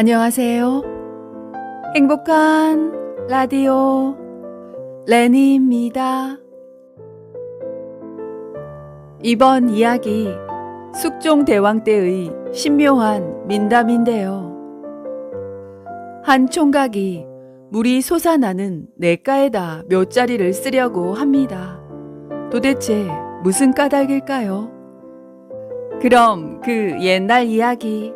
안녕하세요. 행복한 라디오 레니입니다. 이번 이야기 숙종 대왕 때의 신묘한 민담인데요. 한 총각이 물이 솟아나는 냇가에다 묘자리를 쓰려고 합니다. 도대체 무슨 까닭일까요? 그럼 그 옛날 이야기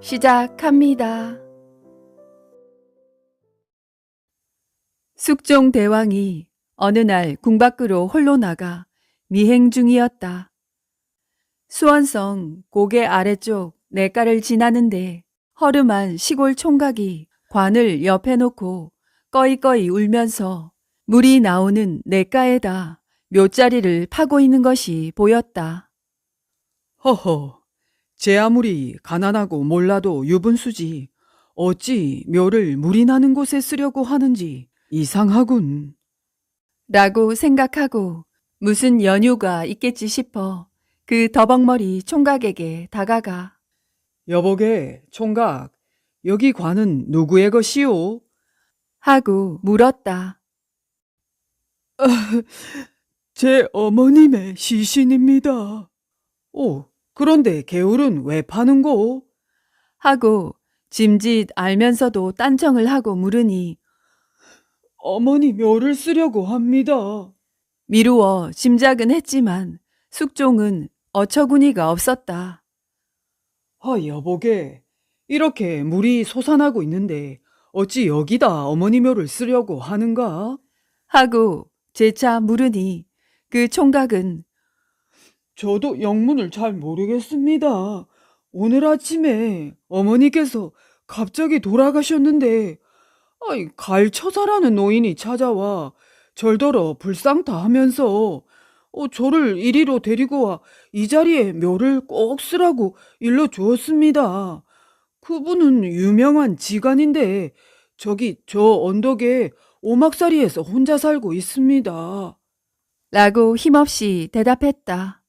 시작합니다. 숙종 대왕이 어느 날 궁 밖으로 홀로 나가 미행 중이었다. 수원성 고개 아래쪽 냇가를 지나는데 허름한 시골 총각이 관을 옆에 놓고 꺼이꺼이 울면서 물이 나오는 냇가에다 묘자리를 파고 있는 것이 보였다. 허허, 제 아무리 가난하고 몰라도 유분수지. 어찌 묘를 물이 나는 곳에 쓰려고 하는지 이상하군. 라고 생각하고 무슨 연유가 있겠지 싶어 그 더벅머리 총각에게 다가가 여보게, 총각, 여기 관은 누구의 것이오? 하고 물었다. 제 어머님의 시신입니다. 오, 그런데 개울은 왜 파는 고? 하고 짐짓 알면서도 딴청을 하고 물으니 어머니 묘를 쓰려고 합니다. 미루어 짐작은 했지만 숙종은 어처구니가 없었다. 아, 여보게, 이렇게 물이 솟아나고 있는데 어찌 여기다 어머니 묘를 쓰려고 하는가? 하고 재차 물으니 그 총각은 저도 영문을 잘 모르겠습니다. 오늘 아침에 어머니께서 갑자기 돌아가셨는데, 아이, 갈처사라는 노인이 찾아와 절더러 불쌍타 하면서, 어, 저를 이리로 데리고 와 이 자리에 묘를 꼭 쓰라고 일러 주었습니다. 그분은 유명한 지간인데, 저기 저 언덕에 오막살이에서 혼자 살고 있습니다. 라고 힘없이 대답했다.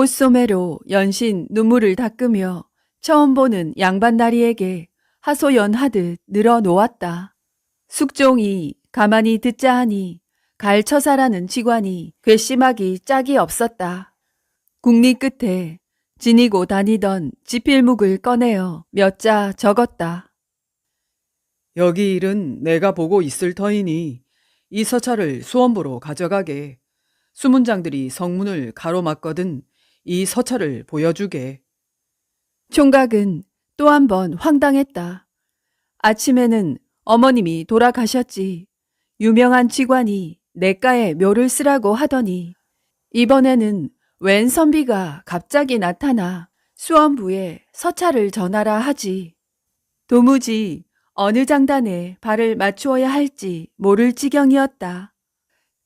옷소매로 연신 눈물을 닦으며 처음 보는 양반 다리에게 하소연하듯 늘어놓았다. 숙종이 가만히 듣자 하니 갈처사라는 직관이 괘씸하기 짝이 없었다. 국리 끝에 지니고 다니던 지필묵을 꺼내어 몇 자 적었다. 여기 일은 내가 보고 있을 터이니 이 서찰을 수원부로 가져가게. 수문장들이 성문을 가로막거든 이 서찰을 보여주게. 총각은 또 한 번 황당했다. 아침에는 어머님이 돌아가셨지. 유명한 직관이 냇가에 묘를 쓰라고 하더니 이번에는 웬 선비가 갑자기 나타나 수원부에 서찰을 전하라 하지. 도무지 어느 장단에 발을 맞추어야 할지 모를 지경이었다.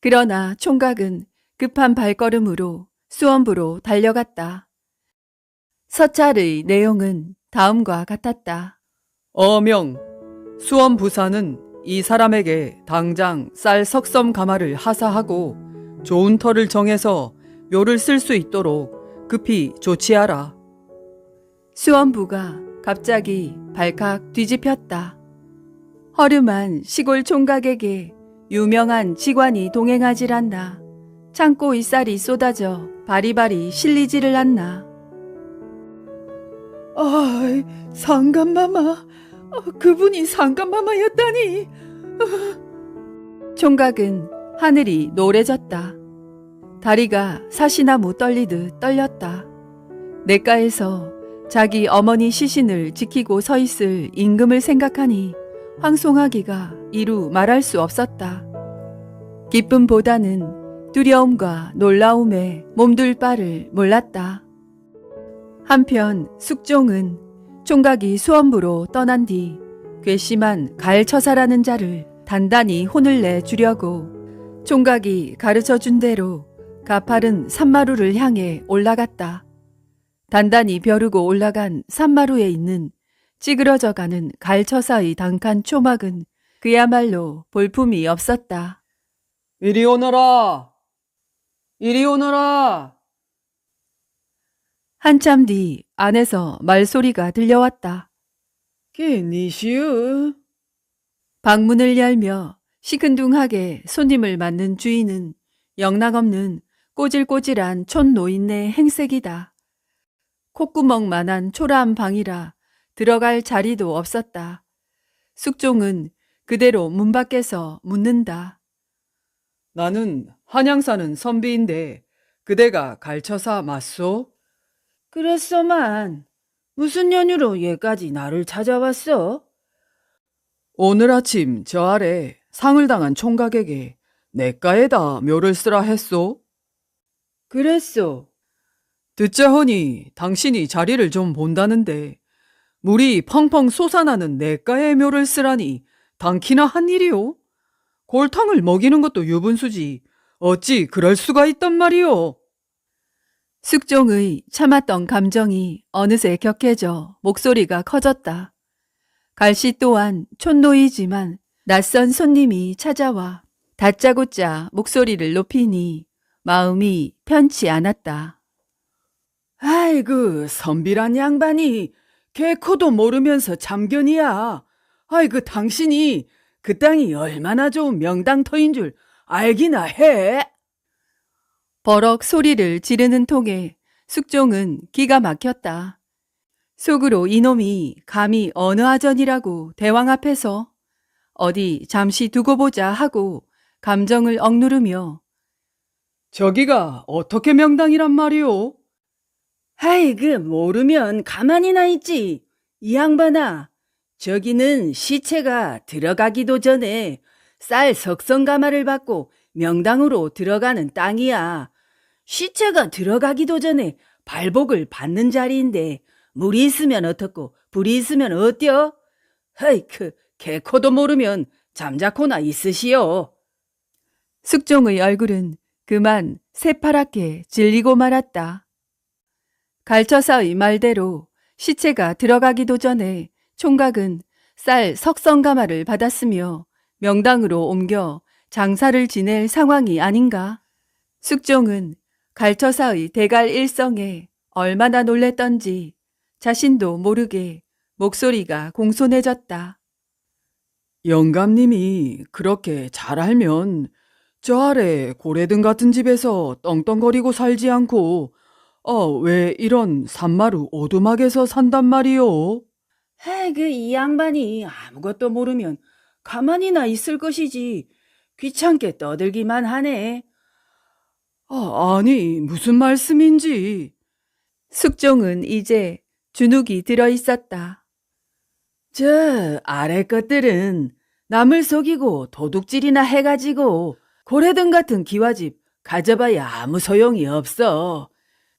그러나 총각은 급한 발걸음으로 수원부로 달려갔다. 서찰의 내용은 다음과 같았다. 어명, 수원 부사는 이 사람에게 당장 쌀 석섬 가마를 하사하고 좋은 터를 정해서 묘를 쓸 수 있도록 급히 조치하라. 수원부가 갑자기 발칵 뒤집혔다. 허름한 시골 총각에게 유명한 직관이 동행하질 않나. 창고 이쌀이 쏟아져 바리바리 실리지를 않나. 아이, 상감마마. 어, 그분이 상감마마였다니. 총각은 하늘이 노래졌다. 다리가 사시나무 떨리듯 떨렸다. 냇가에서 자기 어머니 시신을 지키고 서 있을 임금을 생각하니 황송하기가 이루 말할 수 없었다. 기쁨보다는 두려움과 놀라움에 몸둘 바를 몰랐다. 한편 숙종은 총각이 수원부로 떠난 뒤 괘씸한 갈처사라는 자를 단단히 혼을 내 주려고 총각이 가르쳐 준 대로 가파른 산마루를 향해 올라갔다. 단단히 벼르고 올라간 산마루에 있는 찌그러져 가는 갈처사의 단칸 초막은 그야말로 볼품이 없었다. 이리 오너라. 이리 오너라. 한참 뒤 안에서 말소리가 들려왔다. 니시우. 방문을 열며 시큰둥하게 손님을 맞는 주인은 영락없는 꼬질꼬질한 촌 노인네 행색이다. 콧구멍만한 초라한 방이라 들어갈 자리도 없었다. 숙종은 그대로 문 밖에서 묻는다. 나는 한양 사는 선비인데 그대가 갈처사 맞소? 그랬어만. 무슨 연유로 얘까지 나를 찾아왔어? 오늘 아침 저 아래 상을 당한 총각에게 내가에다 묘를 쓰라 했소? 그랬소. 듣자 허니 당신이 자리를 좀 본다는데 물이 펑펑 솟아나는 내가에 묘를 쓰라니 당키나 한 일이오? 골탕을 먹이는 것도 유분수지 어찌 그럴 수가 있단 말이오? 숙종의 참았던 감정이 어느새 격해져 목소리가 커졌다. 갈씨 또한 촌노이지만 낯선 손님이 찾아와 다짜고짜 목소리를 높이니 마음이 편치 않았다. 아이고, 선비란 양반이 개코도 모르면서 참견이야. 아이고, 당신이 그 땅이 얼마나 좋은 명당터인 줄 알기나 해. 버럭 소리를 지르는 통에 숙종은 기가 막혔다. 속으로 이놈이 감히 어느 아전이라고 대왕 앞에서 어디 잠시 두고 보자 하고 감정을 억누르며 저기가 어떻게 명당이란 말이오? 아이고, 모르면 가만히나 있지. 이 양반아, 저기는 시체가 들어가기도 전에 쌀 석성 가마를 받고 명당으로 들어가는 땅이야. 시체가 들어가기도 전에 발복을 받는 자리인데 물이 있으면 어떻고 불이 있으면 어때요? 헤이크, 개코도 모르면 잠자코나 있으시오. 숙종의 얼굴은 그만 새파랗게 질리고 말았다. 갈처사의 말대로 시체가 들어가기도 전에 총각은 쌀 석성가마를 받았으며 명당으로 옮겨 장사를 지낼 상황이 아닌가. 숙종은 갈처사의 대갈 일성에 얼마나 놀랬던지 자신도 모르게 목소리가 공손해졌다. 영감님이 그렇게 잘 알면 저 아래 고래등 같은 집에서 떵떵거리고 살지 않고 어, 왜 이런 산마루 오두막에서 산단 말이오? 아이고, 이 양반이 아무것도 모르면 가만히나 있을 것이지. 귀찮게 떠들기만 하네. 아, 아니, 무슨 말씀인지. 숙종은 이제 주눅이 들어 있었다. 저 아래 것들은 남을 속이고 도둑질이나 해가지고 고래등 같은 기와집 가져봐야 아무 소용이 없어.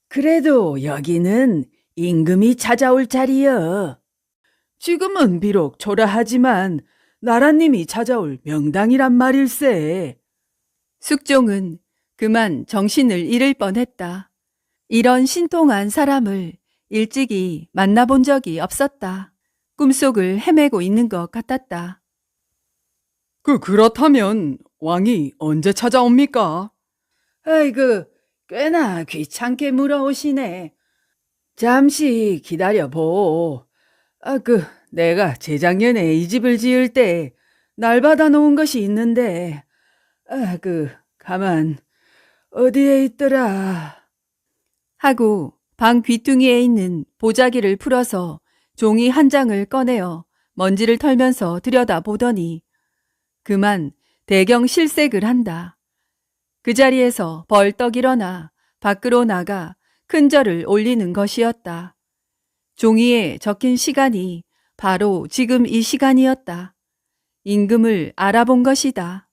그래도 여기는 임금이 찾아올 자리여. 지금은 비록 초라하지만 나라님이 찾아올 명당이란 말일세. 숙종은 그만 정신을 잃을 뻔했다. 이런 신통한 사람을 일찍이 만나본 적이 없었다. 꿈속을 헤매고 있는 것 같았다. 그, 그렇다면 왕이 언제 찾아옵니까? 아이고, 꽤나 귀찮게 물어오시네. 잠시 기다려보. 아, 그, 내가 재작년에 이 집을 지을 때 날 받아 놓은 것이 있는데, 아, 그, 가만, 어디에 있더라. 하고 방 귀퉁이에 있는 보자기를 풀어서 종이 한 장을 꺼내어 먼지를 털면서 들여다보더니 그만 대경 실색을 한다. 그 자리에서 벌떡 일어나 밖으로 나가 큰 절을 올리는 것이었다. 종이에 적힌 시간이 바로 지금 이 시간이었다. 임금을 알아본 것이다.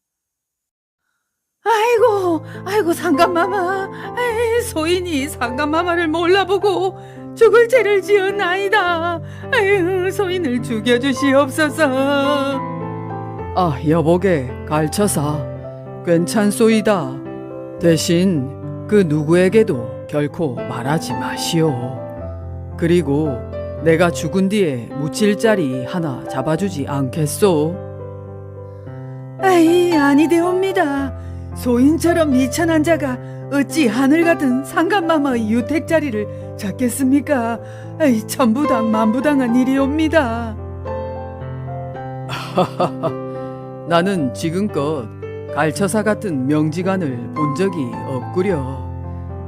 아이고, 아이고, 상감마마. 에이, 소인이 상감마마를 몰라보고 죽을 죄를 지었나이다. 아유, 소인을 죽여주시옵소서. 아, 여보게, 갈쳐사. 괜찮소이다. 대신 그 누구에게도 결코 말하지 마시오. 그리고 내가 죽은 뒤에 묻힐 자리 하나 잡아주지 않겠소? 아이, 아니되옵니다. 소인처럼 미천한 자가 어찌 하늘 같은 상감마마의 유택 자리를 잡겠습니까? 아이, 천부당 만부당한 일이옵니다. 나는 지금껏 갈처사 같은 명지간을 본 적이 없구려.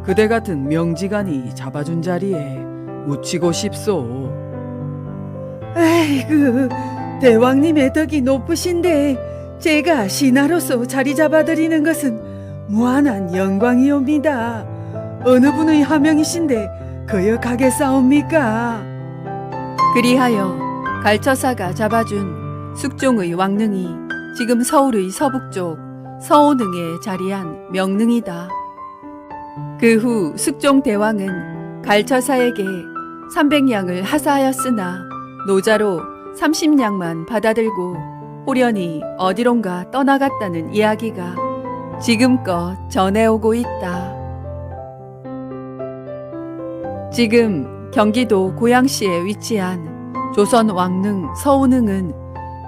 그대 같은 명지간이 잡아준 자리에 묻히고 싶소. 아이고, 대왕님의 덕이 높으신데 제가 신하로서 자리 잡아드리는 것은 무한한 영광이옵니다. 어느 분의 하명이신데 거역하겠사옵니까? 그리하여 갈처사가 잡아준 숙종의 왕릉이 지금 서울의 서북쪽 서오능에 자리한 명릉이다. 그 후 숙종 대왕은 갈처사에게 300냥을 하사하였으나 노자로 30냥만 받아들고 호련히 어디론가 떠나갔다는 이야기가 지금껏 전해오고 있다. 지금 경기도 고양시에 위치한 조선 왕릉 서운릉은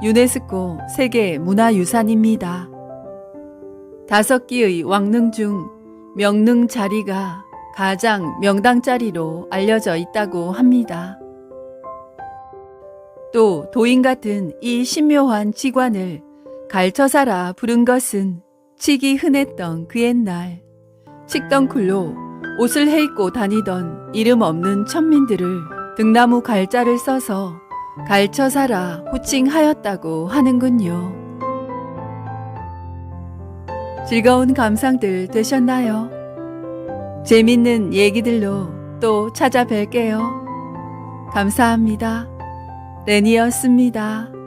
유네스코 세계 문화유산입니다. 다섯 기의 왕릉 중 명릉 자리가 가장 명당 자리로 알려져 있다고 합니다. 또 도인 같은 이 신묘한 직관을 갈처사라 부른 것은 치기 흔했던 그 옛날 칡덩쿨로 옷을 해입고 다니던 이름 없는 천민들을 등나무 갈자를 써서 갈처사라 호칭하였다고 하는군요. 즐거운 감상들 되셨나요? 재밌는 얘기들로 또 찾아뵐게요. 감사합니다. 레니였습니다.